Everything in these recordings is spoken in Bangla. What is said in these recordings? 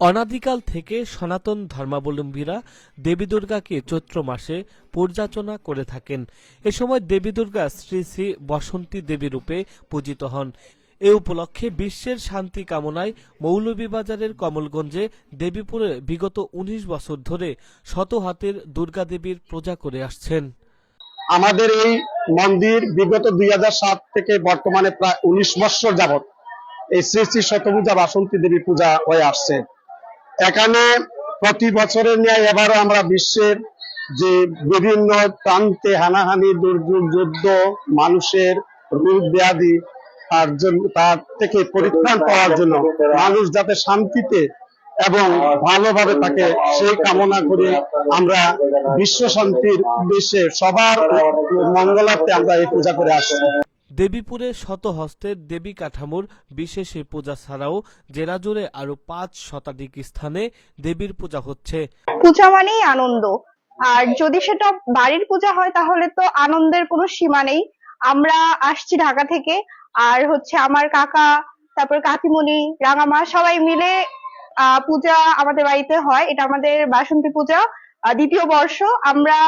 অনাদিকাল থেকে সনাতন ধর্মাবলম্বীরা দেবী দুর্গাকে চৈত্র মাসে পূজার্চনা করে থাকেন। এ সময় দেবী দুর্গা শ্রী শ্রী বসন্তী দেবী রূপে পূজিত হন। এ উপলক্ষে বিশ্বের শান্তি কামনায় মৌলভীবাজারের কমলগঞ্জে দেবীপুরে বিগত ১৯ বছর ধরে শত হাতের দুর্গা দেবীর পূজা করে আসছেন। আমাদের এই মন্দির বিগত দুই থেকে বর্তমানে প্রায় উনিশ বছর যাবত এই শ্রী শ্রী শতপূজা বাসন্তী দেবী পূজা হয়ে আসছে। এখানে প্রতি বছরের ন্যায় এবারও আমরা বিশ্বের যে বিভিন্ন প্রান্তে হানাহানি, দুর্যোগ, যুদ্ধ, মানুষের রোগ ব্যাধি, তার জন্য, তার থেকে পরিত্রাণ পাওয়ার জন্য মানুষ যাতে শান্তিতে এবং ভালোভাবে থাকে সেই কামনা করে আমরা বিশ্ব শান্তির উদ্দেশ্যে সবার মঙ্গলার্থে আমরা এই পূজা করে আসছি। দেবীপুরে শত হস্তের দেবী কাঠামোর বিশেষ পূজা ছাড়াও জেলা জুড়ে আরও পাঁচ শতাধিক স্থানে দেবীর পূজা হচ্ছে। পূজা মানেই আনন্দ। আর যদি সেটা বাড়ির পূজা হয়, তাহলে তো আনন্দের কোনো সীমা নেই। আমরা আসছি ঢাকা থেকে, আর হচ্ছে আমার কাকা, তারপর কাকিমণি, রাঙামা, সবাই মিলে পূজা আমাদের বাড়িতে হয়। এটা আমাদের বাসন্তী পূজা দ্বিতীয় বর্ষ। আমরা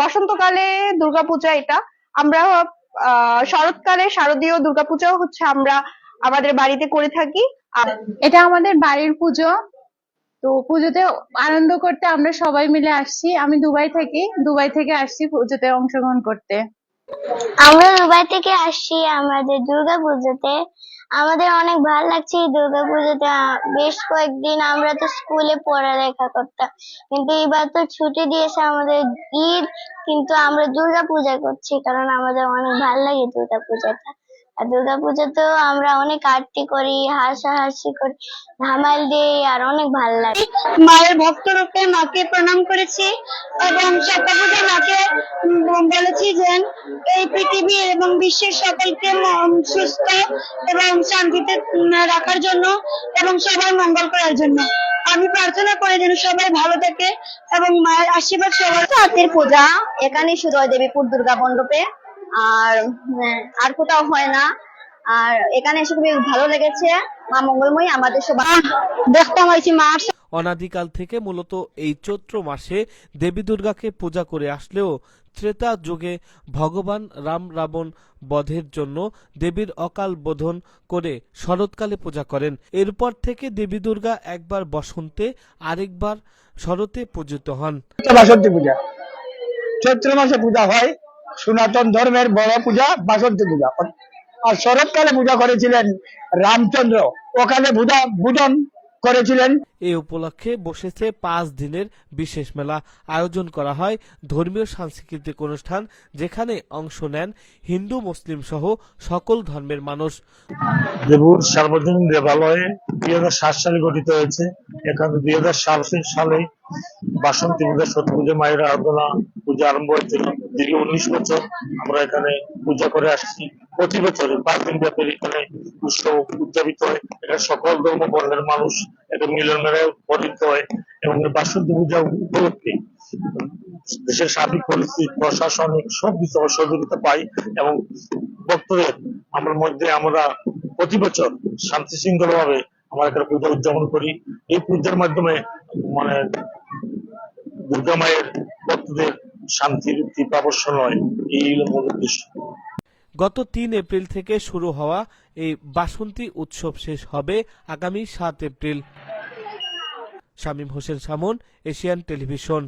বসন্তকালে দুর্গাপূজা এটা। আমরা আহ, শরৎকালে শারদীয় দুর্গাপূজাও হচ্ছে আমরা আমাদের বাড়িতে করে থাকি। আর এটা আমাদের বাড়ির পুজো। তো পুজোতে আনন্দ করতে আমরা সবাই মিলে আসছি। আমি দুবাই থাকি। দুবাই থেকে আসছি পুজোতে অংশগ্রহণ করতে। আমরা দুবাই থেকে আসছি আমাদের দুর্গা আমাদের অনেক ভালো লাগছে এই দুর্গা বেশ কয়েকদিন আমরা তো স্কুলে পড়ালেখা করতাম। কিন্তু এবার তো ছুটি দিয়েছে আমাদের ঈদ, কিন্তু আমরা পূজা করছি কারণ আমাদের অনেক ভালো লাগে দুর্গা পূজাটা। আর দুর্গা পুজোতেও আমরা অনেক আরতি করি, হাসাহাসি করি, ধামাল দিই, আর অনেক ভালো লাগে। মায়ের ভক্ত রূপে মাকে প্রণাম করেছি এবং সকালে মাকে যে এই পৃথিবী এবং বিশ্বের সকলকে সুস্থ এবং শান্তিতে রাখার জন্য এবং সবার মঙ্গল করার জন্য। আমি প্রার্থনা করি যেন সবাই ভালো থাকে এবং মায়ের আশীর্বাদ সবার হাতের পূজা। এখানে হয় দেবীপুর দুর্গা মণ্ডপে। আর আর কোথাও হয় না। আর এখানে এসে খুবই ভালো লেগেছে। মা মঙ্গলময়ী আমাদের সবাই দেখতে হয়েছি মা। অনাদিকাল থেকে মূলত এই চৈত্র মাসে দেবী দুর্গাকে পূজা করে আসলেও ত্রেতা যুগে ভগবান রাম রাবণ বধের জন্য দেবীর অকাল বোধন করে শরৎকালে পূজা করেন। এরপর থেকে দেবী দুর্গা একবার বসন্তে আরেকবার শরতে পূজিত হন। বাসন্তী পূজা। চৈত্র মাসে পূজা হয়, সনাতন ধর্মের বড় পূজা, বাসন্তী পূজা। আর শরৎকালে পূজা করেছিলেন রামচন্দ্র। ওখানে পূজা পূজন করেছিলেন। এই উপলক্ষে বসেছে পাঁচ দিনের বিশেষ মেলা। আয়োজন করা হয় ধর্মীয় সাংস্কৃতিক অনুষ্ঠান যেখানে অংশ নেন হিন্দু মুসলিম সহ সকল ধর্মের মানুষ। দেবুর সার্বজনীন দেবালয়ে দুই হাজার সাত সালে গঠিত হয়েছে। এখানে দুই হাজার সাল সালে বাসন্তী পূজা সত্য পুজো মায়ের আরাধনা পূজা আরম্ভ হয়েছিল। দীর্ঘ উনিশ বছর আমরা এখানে পূজা করে আসছি। প্রতি বছর পাঁচ ব্যাপী এখানে উৎসব উদযাপিত হয় এটা সকল ধর্ম বর্ণের মানুষ এটা মিলন মেলায় পরিণত হয় এবং বাসন্তী পূজা উপলক্ষে দেশের সার্বিক পরিস্থিতি, প্রশাসনিক সব কিছু আমরা সহযোগিতা পাই এবং ভক্তদের আমার মধ্যে আমরা প্রতি বছর শান্তি ভাবে আমরা একটা পূজা উদযাপন করি। এই পূজার মাধ্যমে মানে দুর্গা মায়ের ভক্তদের শান্তির দীপাবর্ষণ হয়। এই হলো মূল উদ্দেশ্য। গত তিন এপ্রিল থেকে শুরু হওয়া এই বাসন্তী উৎসব শেষ হবে আগামী সাত এপ্রিল। শামীম হোসেন সামন, এশিয়ান টেলিভিশন।